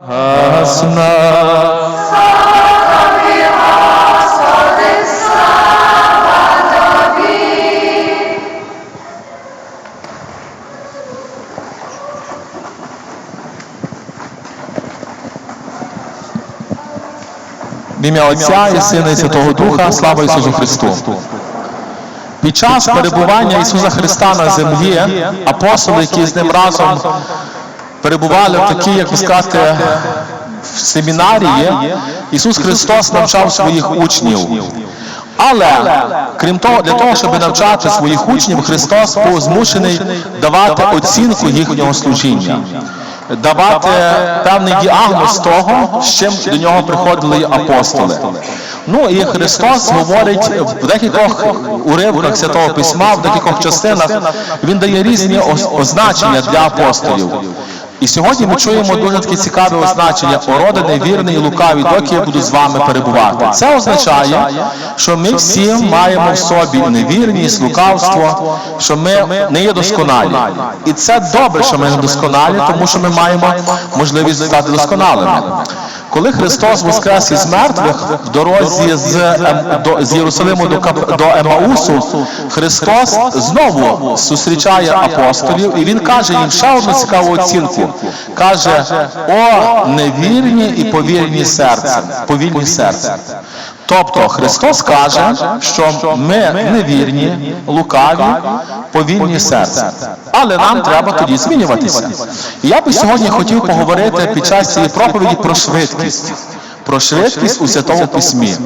Гасна. В ім'я Отця і Сина і Святого Духа, слава Ісусу Христу. Під час перебування Ісуса Христа на землі апостоли, які з ним разом перебували в такій, як би сказати, в семінарії, Ісус Христос навчав своїх учнів. Але крім того, для того, щоб навчати своїх учнів, Христос був змушений давати оцінку їхнього служіння, давати певний діагноз того, з чим до нього приходили апостоли. Ну і Христос говорить в декількох уривках Святого Письма, в декількох частинах, Він дає різні оз- означення для апостолів. І сьогодні ми чуємо дуже таке цікаве означення ороди невірний і лукаві, доки я буду з вами перебувати. Це означає, що ми всі маємо в собі і невірність, лукавство, що ми не є досконалі. І це добре, що ми не досконалі, тому що ми маємо можливість стати досконалими. Коли Христос воскрес із мертвих в дорозі з, Ем- до, з Єрусалиму до, до Емаусу, Христос знову зустрічає апостолів, і він каже їм ще одну цікаву оцінку. Каже: о невірні і повільні серцем, повільні серцем. Тобто Христос каже, що ми невірні, лукаві, повільні серцем. Але нам треба тоді змінюватися. І я би сьогодні хотів поговорити під час цієї проповіді про швидкість. Про швидкість у Святому Письмі.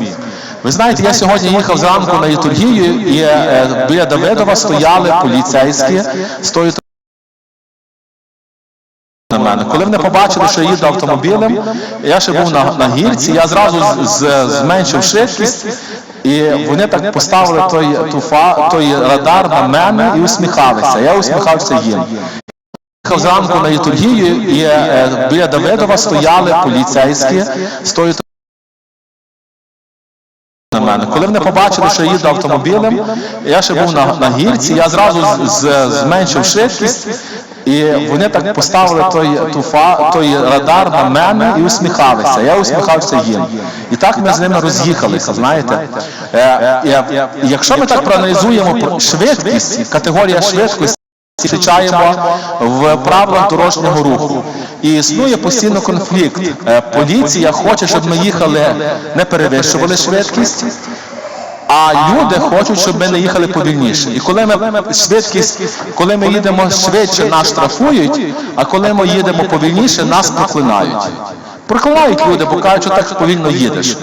Ви знаєте, я сьогодні їхав зранку на літургію, і е, біля Давидова стояли поліцейські з тою мене. Коли вони побачили, що я їду автомобілем, я ще був на, на гірці, я зразу зменшив швидкість, і вони так поставили той, ту фа, той радар на мене і усміхалися. Я усміхався їм. Їхав зранку на літургію, і е, біля Давидова стояли поліцейські з тою на мене. Коли вони побачили, що я їду автомобілем, я ще був на, на гірці, я зразу зменшив швидкість, і вони так поставили той, ту фа, той радар на мене і усміхалися. Я усміхався їм. І так ми з ними роз'їхалися, знаєте. Е, е, якщо ми так проаналізуємо про швидкість, категорія швидкості, зустрічаємо в правилах дорожнього руху. І існує постійно конфлікт. Е, Поліція хоче, щоб ми їхали, не перевищували швидкість. А люди хочуть, щоб ми не їхали повільніше. І коли ми швидкість, коли ми їдемо швидше, нас штрафують, а коли ми їдемо повільніше, нас проклинають. Проклинають люди, бо кажуть, що так повільно їдеш.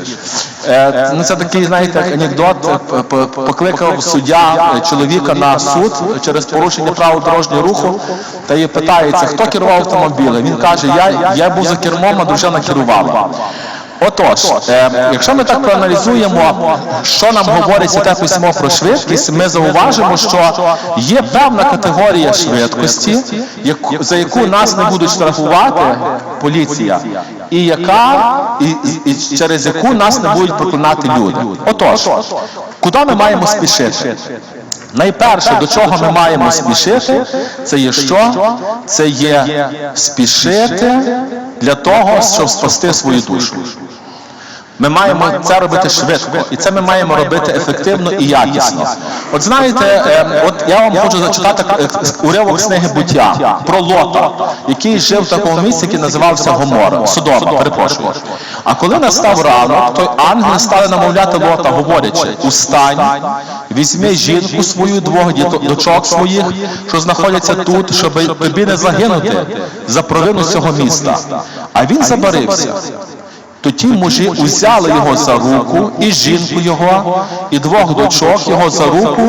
Е, ну, це такий, знаєте, як анекдот. Е, Покликав суддя е, чоловіка на суд через порушення правил дорожнього руху та її питається, хто керував автомобілем. Він каже, я, я був за кермом, а дружина керувала. Отож, е, якщо ми так проаналізуємо, що нам говорить Святе Письмо про швидкість, ми зауважимо, що є певна категорія швидкості, яку- за яку нас не будуть штрафувати поліція, і яка і, і- і через яку нас не будуть проклинати люди. Отож, куди ми маємо спішити? Найперше, до чого ми маємо спішити, це є що? Це є спішити для того, щоб спасти свою душу. Ми маємо це робити швидко, і це ми маємо робити ефективно і якісно. От знаєте, от я вам хочу зачитати е, уривок з книги буття про Лота, який жив в такому місці, який називався Гомора, Содома, перепрошую. А коли настав ранок, той ангел стали намовляти Лота, говорячи: устань, візьми жінку свою, двох дочок своїх, що знаходяться тут, щоб тобі не загинути за провину цього міста. А він забарився. То ті мужі узяли його за руку, і жінку його, і двох дочок його за руку,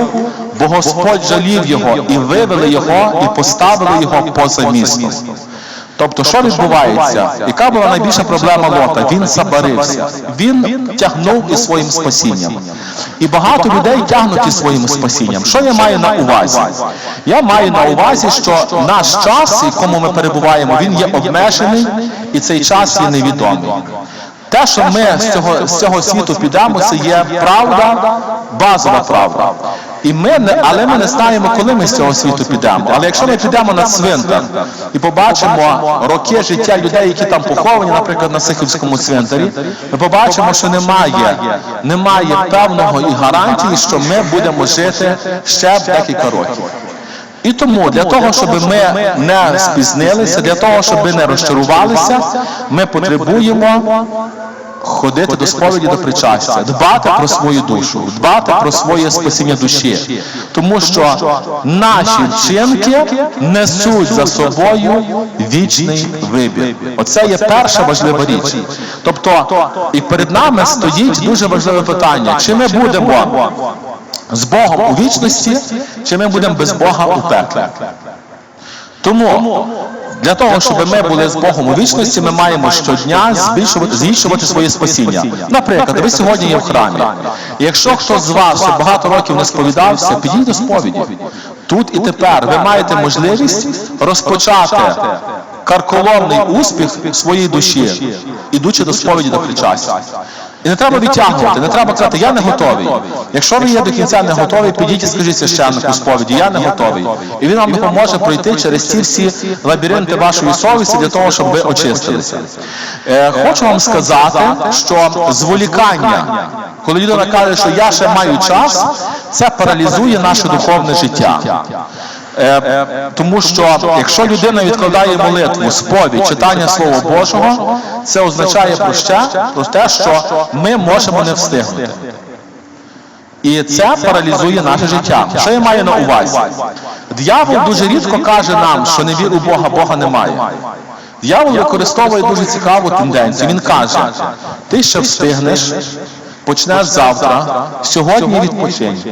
бо Господь жалів його, і вивели його, і поставили його поза містом. Тобто, що відбувається? Яка була найбільша проблема Лота? Він забарився. Він тягнув із своїм спасінням. І багато людей тягнуть із своїм спасінням. Що я маю на увазі? Я маю на увазі, що наш час, в якому ми перебуваємо, він є обмежений, і цей час є невідомий. Те, що ми з цього, з цього світу підемо, це є правда, базова правда. І ми не, але ми не знаємо, коли ми з цього світу підемо. Але якщо ми підемо на цвинтар і побачимо роки життя людей, які там поховані, наприклад, на Сихівському цвинтарі, ми побачимо, що немає, немає певного і гарантії, що ми будемо жити ще декілька років. І тому для того, щоб ми не спізнилися, для того, щоб ми не розчарувалися, ми потребуємо ходити до сповіді до причастя, дбати про свою душу, дбати про своє спасіння душі, тому що наші вчинки несуть за собою вічний вибір. Оце є перша важлива річ. Тобто, і перед нами стоїть дуже важливе питання: чи ми будемо з Богом у вічності, чи ми будемо без Бога у пеклі? Тому для того, щоб ми були з Богом у вічності, ми маємо щодня збільшувати, збільшувати своє спасіння. Наприклад, ви сьогодні є в храмі. Якщо хтось з вас багато років не сповідався, підіть до сповіді. Тут і тепер ви маєте можливість розпочати карколомний успіх своєї душі, ідучи до сповіді до причастя. І не треба відтягувати, не треба казати, я не готовий. Якщо ви є до кінця не готові, підіть і скажіть священнику сповіді, я не готовий. І він вам допоможе пройти через ці всі лабіринти вашої совісті для того, щоб ви очистилися. Е, хочу вам сказати, що зволікання, коли людина каже, що я ще маю час, це паралізує наше духовне життя. Е, тому що якщо людина відкладає молитву, сповідь, читання Слова Божого, це означає про що? Про те, що ми можемо не встигнути. І це паралізує наше життя. Що я маю на увазі? Д'явол дуже рідко каже нам, що не вір у Бога, Бога немає. Д'явол використовує дуже цікаву тенденцію. Він каже: ти ще встигнеш, почнеш завтра, сьогодні відпочинь.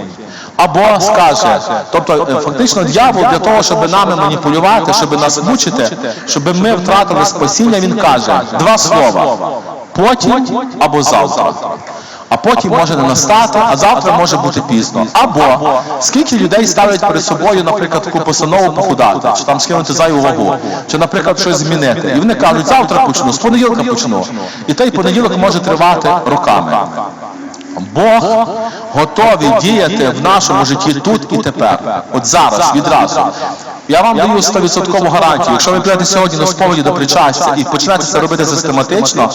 Або скаже, тобто е, фактично дьявол для того, щоб нами маніпулювати, щоб нас мучити, щоб ми втратили спасіння, він каже два слова: потім або завтра. А потім може не настати, а завтра може бути пізно. Або скільки людей ставлять перед собою, наприклад, таку постанову похудати, чи там скинути зайву вагу, чи, наприклад, щось змінити. І вони кажуть, завтра почну, з понеділка почну. І той понеділок може тривати роками. Бог готовий діяти в нашому житті тут і тепер. От зараз, відразу. Я вам даю 100% гарантію. Якщо ви прийдете сьогодні на сповіді до причастя і почнете це робити систематично,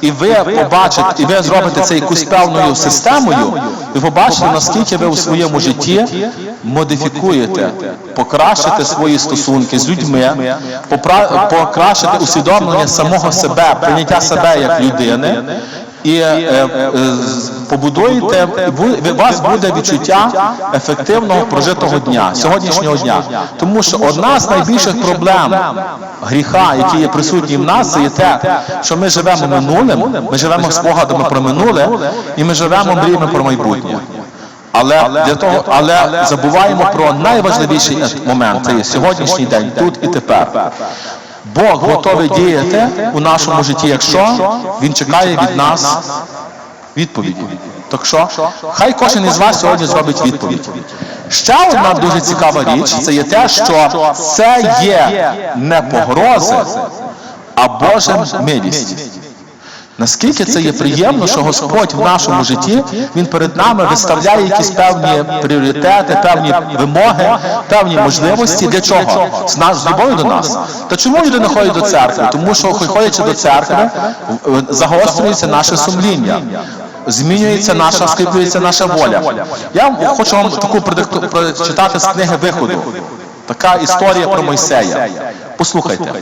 і ви побачите, і ви зробите це якусь певною системою, ви побачите, наскільки ви у своєму житті модифікуєте, покращите свої стосунки з людьми, покращите усвідомлення самого себе, прийняття себе як людини і е, е, побудуєте, і у вас буде відчуття ефективного прожитого дня, сьогоднішнього дня. Тому що одна з найбільших проблем гріха, які є присутні в нас, це є те, що ми живемо минулим, ми живемо спогадами про минуле, і ми живемо мріями про майбутнє. Але для того, але забуваємо про найважливіший момент, це є сьогоднішній день, тут і тепер. Бог готовий діяти у нашому житті, якщо Він чекає від нас відповіді. Так що, хай кожен із вас сьогодні зробить відповідь. Ще одна дуже цікава річ це є те, що це є не погрози, а Божа милість. Наскільки це є приємно, що Господь в нашому житті Він перед нами виставляє якісь певні пріоритети, певні вимоги, певні можливості. Для чого? З нас з любов'ю до нас. Та чому людина ходить до церкви? Тому що, ходячи до церкви, загострюється наше сумління. Змінюється наша, скріплюється наша воля. Я хочу вам таку прочитати з книги виходу. Така історія про Мойсея. Послухайте.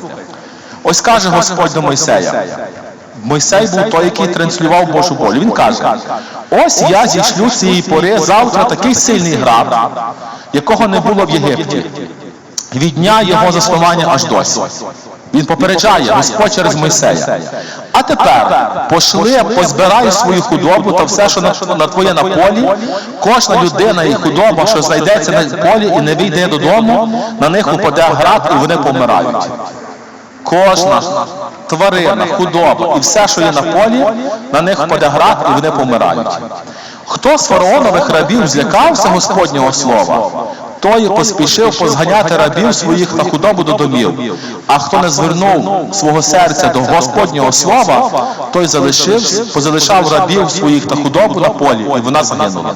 Ось каже Господь до Мойсея. Мойсей був той, який транслював Божу волю. Він каже: ось я зійшлю цієї пори завтра такий сильний град, якого не було в Єгипті. Від дня його заснування аж досі. Він попереджає Господь через Мойсея. А тепер пошли, позбирай свою худобу та все, що на, твоє на полі. Кожна людина і худоба, що знайдеться на полі і не вийде додому, на них упаде град, і вони помирають. Кожна тварина, худоба і все, що є на полі, на них впаде град і вони помирають. Хто з фараонових рабів злякався Господнього слова, той поспішив позганяти рабів своїх на худобу до домів. А хто не звернув свого серця до Господнього слова, той залишив, позалишав рабів своїх та худобу на полі, і вона загинула.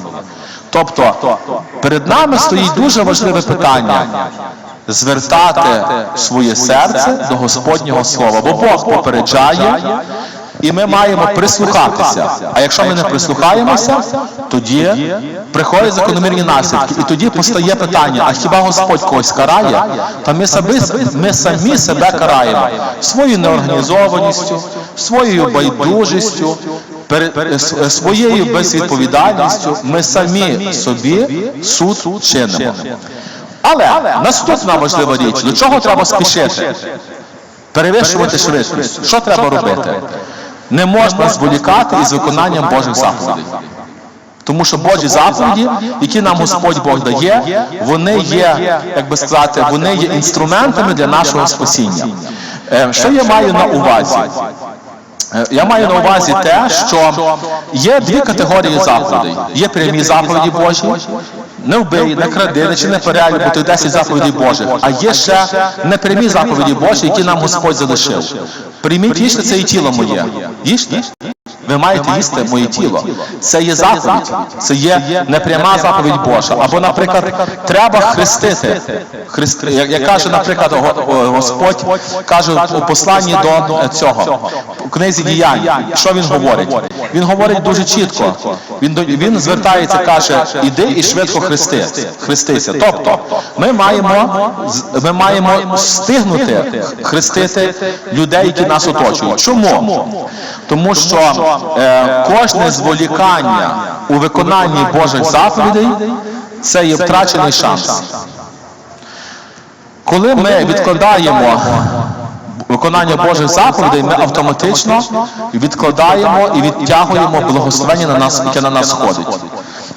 Тобто перед нами стоїть дуже важливе питання. звертати своє серце до Господнього Слова, бо Бог попереджає, і ми маємо прислухатися. А якщо ми не прислухаємося, тоді приходять закономірні наслідки. І тоді постає питання: а хіба Господь когось карає? Та ми самі, ми самі себе караємо своєю неорганізованістю, своєю байдужістю, своєю безвідповідальністю. Ми самі собі суд чинимо. Але наступна важлива річ, до чого треба спішити? Перевищувати швидкість. Що треба робити? Не можна зволікати із виконанням Божих заповідей. Тому що Божі заповіді, які нам Господь Бог дає, вони є, як би сказати, вони є інструментами для нашого спасіння. Е, Що я маю на увазі? Е, Я маю на увазі те, що є дві категорії заповідей. Є прямі заповіді Божі, не вбий, не кради, не чини перелік, бо ти 10 заповідей Божих. А є ще непрямі заповіді Божі, які нам Господь залишив. Прийміть їжте, це і тіло моє. Їжте. Ви маєте їсти моє тіло. Це є заповідь, це є непряма заповідь Божа. Або, наприклад, треба хрестити. Христ... Як, каже, наприклад, Господь каже у посланні до цього у книзі діянь. Що він говорить? Він говорить дуже чітко. Він він звертається, каже, іди і швидко хрести. Хрестися. Тобто, ми маємо ми маємо встигнути хрестити людей, які нас оточують. Чому? Тому що е, кожне зволікання у виконанні Божих заповідей це є втрачений шанс. Коли ми відкладаємо виконання Божих заповідей, ми автоматично відкладаємо і відтягуємо благословення на нас, яке на нас сходить.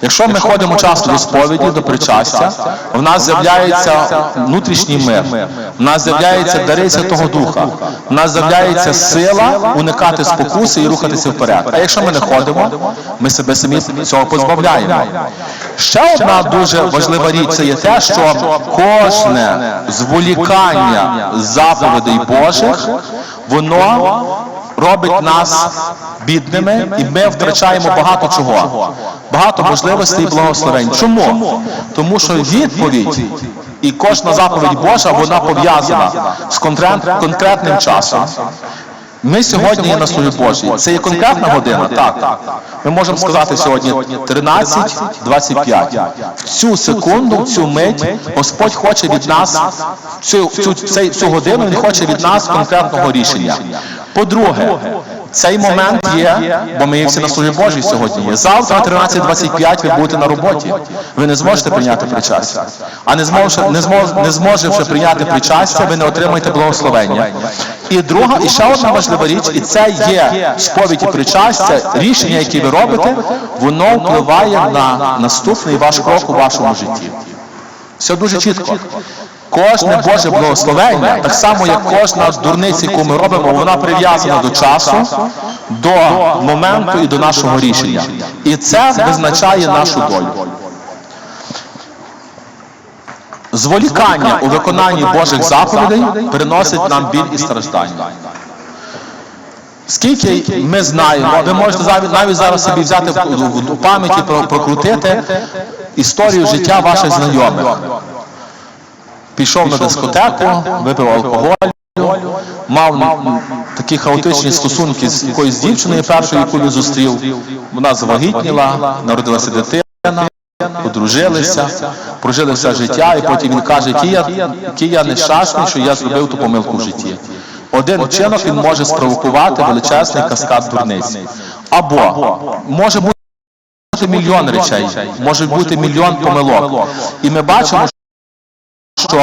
Якщо ми ходимо часто до сповіді, до причастя, в нас з'являється внутрішній мир, в нас з'являється дари Святого Духа, в нас з'являється сила уникати спокуси і рухатися вперед. А якщо ми не ходимо, ми себе самі цього позбавляємо. Ще одна дуже важлива річ це є те, що кожне зволікання заповідей Божих, воно робить нас бідними, і ми втрачаємо багато чого, багато можливостей і благословень. Чому? Тому що відповідь і кожна заповідь Божа вона пов'язана з конкретним часом. Ми сьогодні є на службі Божій. Це є конкретна година, так. Ми можемо сказати сьогодні 13.25. В цю секунду, в цю мить Господь хоче від нас цю, цю, цей- цю годину Він хоче від нас конкретного рішення. По-друге, цей момент є, бо ми є всі на службі Божій сьогодні. Є. Завтра о 13.25 ви будете на роботі. Ви не зможете прийняти причастя. А не зможете, не змож, не зможете прийняти причастя, ви не отримаєте благословення. І друга, і ще одна важлива річ, і це є сповідь і причастя, рішення, які ви робите, воно впливає на наступний ваш крок у вашому житті. Все дуже чітко. Кожне Боже благословення, так само як кожна дурниця, яку ми робимо, вона прив'язана до часу, до моменту і до нашого рішення. І це визначає нашу долю. Зволікання у виконанні Божих заповідей приносить нам біль і страждання. Скільки ми знаємо, ви можете навіть- зараз собі взяти в- у пам'яті прокрутити історію життя ваших знайомих. Пішов на дискотеку, випив алкоголь, мав такі хаотичні стосунки з якоюсь дівчиною першою, яку він зустрів. Вона завагітніла, народилася дитина, одружилися, прожили все життя, і потім він каже, який я, який я нещасний, що я зробив ту помилку в житті. Один вчинок він може спровокувати величезний каскад дурниць. Або може бути мільйон речей, може бути мільйон помилок. І ми бачимо, що